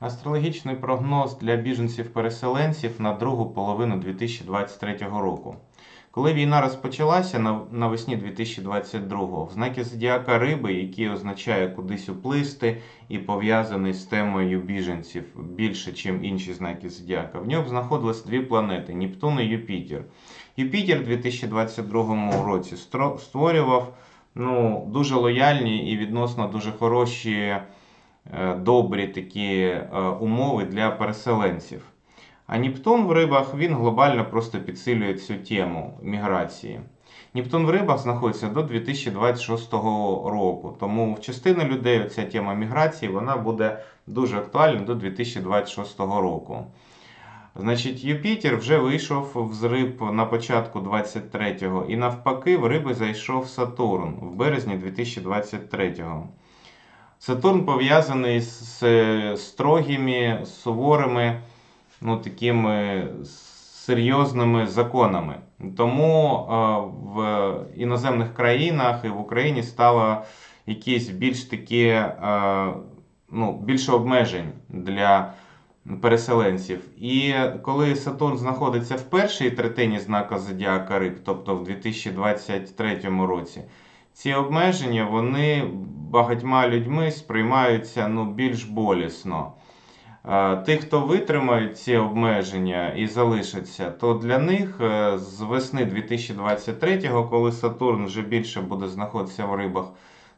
Астрологічний прогноз для біженців-переселенців на другу половину 2023 року. Коли війна розпочалася навесні 2022-го, в знакі зодіака Риби, який означає кудись уплисти і пов'язаний з темою біженців більше, ніж інші знаки зодіака, в ньому знаходились дві планети Нептун і Юпітер. Юпітер у 2022 році створював ну, дуже лояльні і відносно дуже хороші добрі такі е, умови для переселенців. А Нептун в рибах він глобально просто підсилює цю тему міграції. Нептун в рибах знаходиться до 2026 року, тому в частини людей ця тема міграції вона буде дуже актуальна до 2026 року. Значить, Юпітер вже вийшов з риб на початку 23-го, і навпаки, в риби зайшов Сатурн в березні 2023-го. Сатурн пов'язаний з строгими, суворими, ну, такими серйозними законами. Тому в іноземних країнах і в Україні стало якісь більш такі, ну, більше обмежень для переселенців. І коли Сатурн знаходиться в першій третині знака Зодіака Риб, тобто в 2023 році, ці обмеження вони багатьма людьми сприймаються ну, більш болісно. Е, Тих, хто витримають ці обмеження і залишаться, то для них е, з весни 2023-го, коли Сатурн вже більше буде знаходитися в рибах,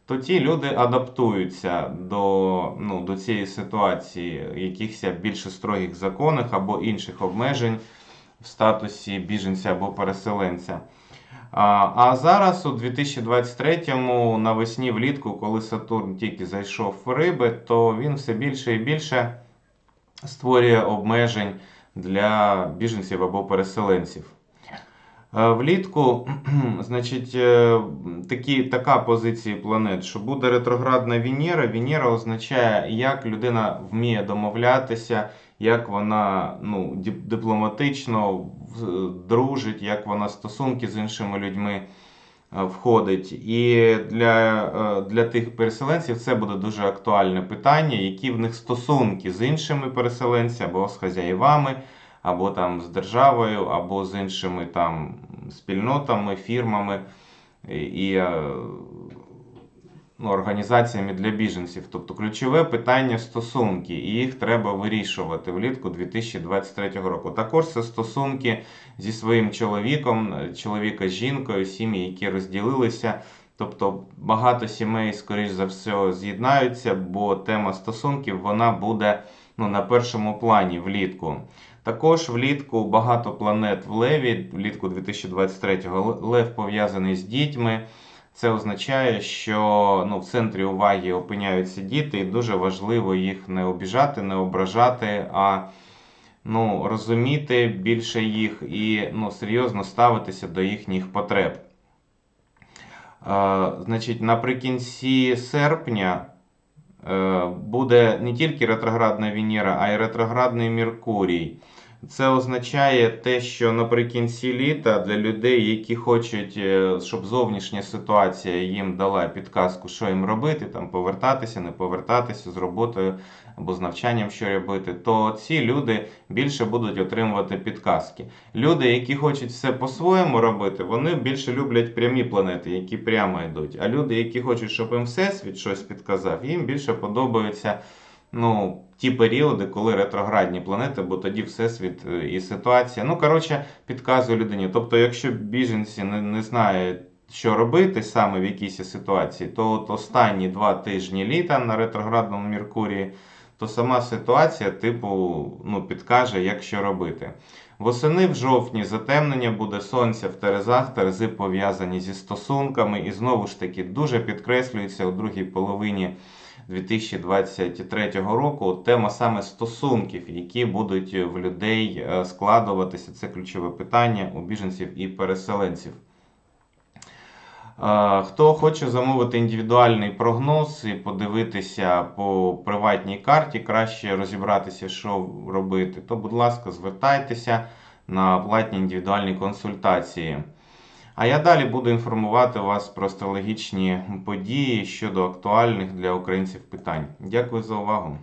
то ті люди адаптуються до, ну, до цієї ситуації, якихось більше строгих законах або інших обмежень в статусі біженця або переселенця. А, зараз, у 2023-му, навесні влітку, коли Сатурн тільки зайшов в риби, то він все більше і більше створює обмежень для біженців або переселенців. Е, Влітку, значить, е, такі, така позиція планет, що буде ретроградна Венера. Венера означає, як людина вміє домовлятися, як вона ну, дипломатично дружить, як вона стосунки з іншими людьми е, входить. І для, е, для тих переселенців це буде дуже актуальне питання, які в них стосунки з іншими переселенцями або з хазяївами або там з державою, або з іншими там спільнотами, фірмами і, е, ну, організаціями для біженців. Тобто ключове питання стосунки, і їх треба вирішувати влітку 2023 року. Також це стосунки зі своїм чоловіком, чоловіка з жінкою, сім'ї, які розділилися. Тобто багато сімей, скоріш за все, з'єднаються, бо тема стосунків вона буде ну, на першому плані влітку. Також влітку багато планет в Леві, влітку 2023-го. Лев пов'язаний з дітьми. Це означає, що ну, в центрі уваги опиняються діти, і дуже важливо їх не обіжати, не ображати, а ну, розуміти більше їх і ну, серйозно ставитися до їхніх потреб. Е, значить, наприкінці серпня е, буде не тільки ретроградна Венера, а й ретроградний Меркурій. Це означає те, що наприкінці літа для людей, які хочуть, е, щоб зовнішня ситуація їм дала підказку, що їм робити, там повертатися, не повертатися з роботою або з навчанням, що робити, то ці люди більше будуть отримувати підказки. Люди, які хочуть все по-своєму робити, вони більше люблять прямі планети, які прямо йдуть. А люди, які хочуть, щоб їм всесвіт щось підказав, їм більше подобаються ну, ті періоди, коли ретроградні планети, бо тоді всесвіт е, і ситуація. Ну, коротше, підказує людині. Тобто, якщо біженці не, не знають, що робити саме в якійсь ситуації, то от останні два тижні літа на ретроградному Меркурії, то сама ситуація, типу, ну, підкаже, як що робити. Восени в жовтні затемнення буде сонця в Терезах, Терези пов'язані зі стосунками, і знову ж таки дуже підкреслюється у другій половині 2023 року тема саме стосунків, які будуть в людей е, складуватися. Це ключове питання у біженців і переселенців. Е, Хто хоче замовити індивідуальний прогноз і подивитися по приватній карті, краще розібратися, що робити, то, будь ласка, звертайтеся на платні індивідуальні консультації. А я далі буду інформувати вас про астрологічні події щодо актуальних для українців питань. Дякую за увагу!